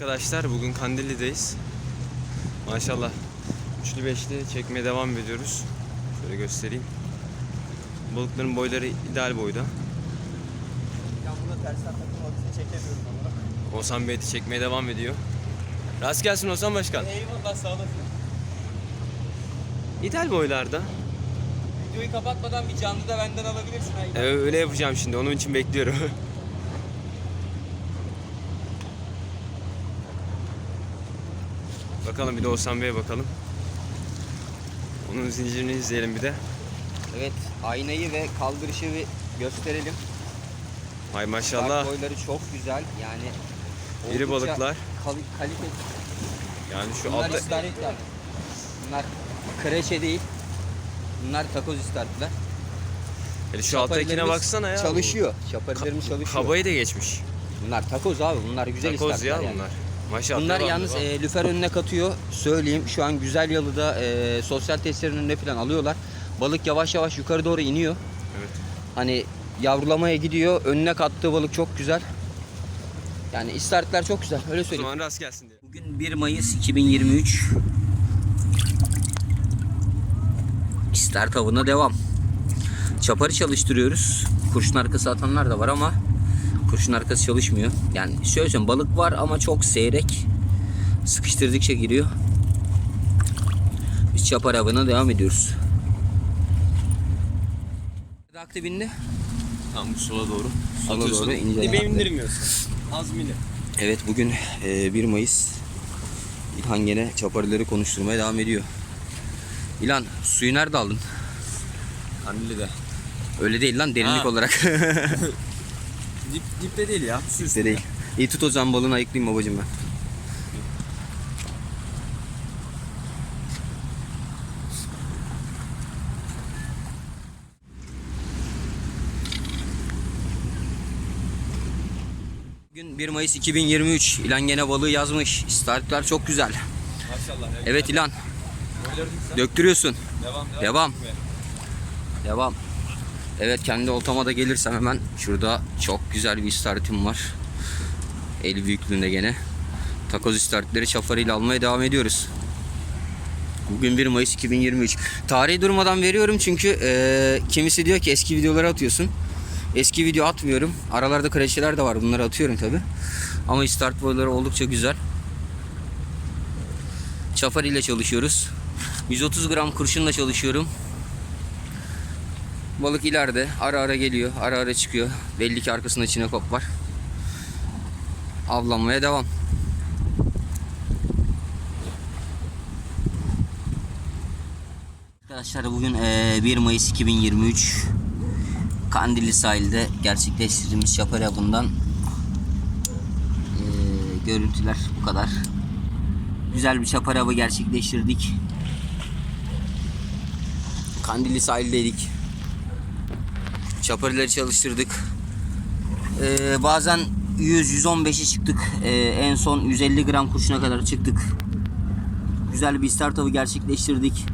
Arkadaşlar bugün Kandilli'deyiz. Maşallah üçlü beşli çekmeye devam ediyoruz. Şöyle göstereyim. Balıkların boyları ideal boyda. Ya burada tersten için çekemiyorum ama. Oğuzhan Bey çekmeye devam ediyor. Rast gelsin Oğuzhan Başkan. Eyvallah sağ olasın. İdeal boylarda. Videoyu kapatmadan bir canlı da benden alabilirsin. ha. Ee, öyle yapacağım şimdi. Onun için bekliyorum. bakalım bir de Oğuzhan Bey'e bakalım. Onun zincirini izleyelim bir de. Evet aynayı ve kaldırışı bir gösterelim. Hay maşallah. boyları çok güzel yani. İri balıklar. Kali, kalite. Yani şu Bunlar altta istaritler. Bunlar kreçe değil. Bunlar takoz istaritler. Hele şu alttakine baksana ya. Çalışıyor. Şaparilerimiz çalışıyor. Kabayı da geçmiş. Bunlar takoz abi. Bunlar güzel Takoz istaritler ya yani. bunlar. Maşallah. Bunlar devam, yalnız devam. e, lüfer önüne katıyor. Söyleyeyim şu an güzel yalıda e, sosyal testlerin önünde falan alıyorlar. Balık yavaş yavaş yukarı doğru iniyor. Evet. Hani yavrulamaya gidiyor. Önüne kattığı balık çok güzel. Yani istaritler çok güzel. Öyle O söyleyeyim. zaman rast gelsin diye. Bugün 1 Mayıs 2023. İstart avına devam. Çaparı çalıştırıyoruz. Kurşun arkası atanlar da var ama kurşun arkası çalışmıyor. Yani şöyle söyleyeyim balık var ama çok seyrek. Sıkıştırdıkça giriyor. Biz çapar avına devam ediyoruz. Aktifinde. Tam sola doğru. Sola doğru ince. Dibe indirmiyorsun. Az mini. Evet bugün e, 1 Mayıs. İlhan gene çaparıları konuşturmaya devam ediyor. İlhan suyu nerede aldın? Kandilli'de. Öyle değil lan derinlik Ha. olarak. Dip, dipte değil ya. Su İşte değil. İyi tut o zaman balığını ayıklayayım babacım ben. Bugün 1 Mayıs 2023. İlan gene balığı yazmış. İstaritler çok güzel. Maşallah. Evet İlan. Döktürüyorsun. Devam Devam. Devam. Evet kendi oltama da gelirsem hemen şurada çok güzel bir istaritim var. El büyüklüğünde gene. Takoz istaritleri çafarıyla almaya devam ediyoruz. Bugün 1 Mayıs 2023. Tarihi durmadan veriyorum çünkü eee, kimisi diyor ki eski videoları atıyorsun. Eski video atmıyorum. Aralarda kreşeler de var. Bunları atıyorum tabi. Ama istart boyları oldukça güzel. Çafar ile çalışıyoruz. 130 gram kurşunla çalışıyorum. Balık ileride ara ara geliyor, ara ara çıkıyor. Belli ki arkasında çinekop var. Avlanmaya devam. Arkadaşlar bugün eee, 1 Mayıs 2023 Kandilli sahilde gerçekleştirdiğimiz şapar avından görüntüler bu kadar. Güzel bir şapar gerçekleştirdik. Kandilli sahildeydik. Çaparileri çalıştırdık. Ee, bazen 100-115'e çıktık. Ee, en son 150 gram kurşuna kadar çıktık. Güzel bir start gerçekleştirdik.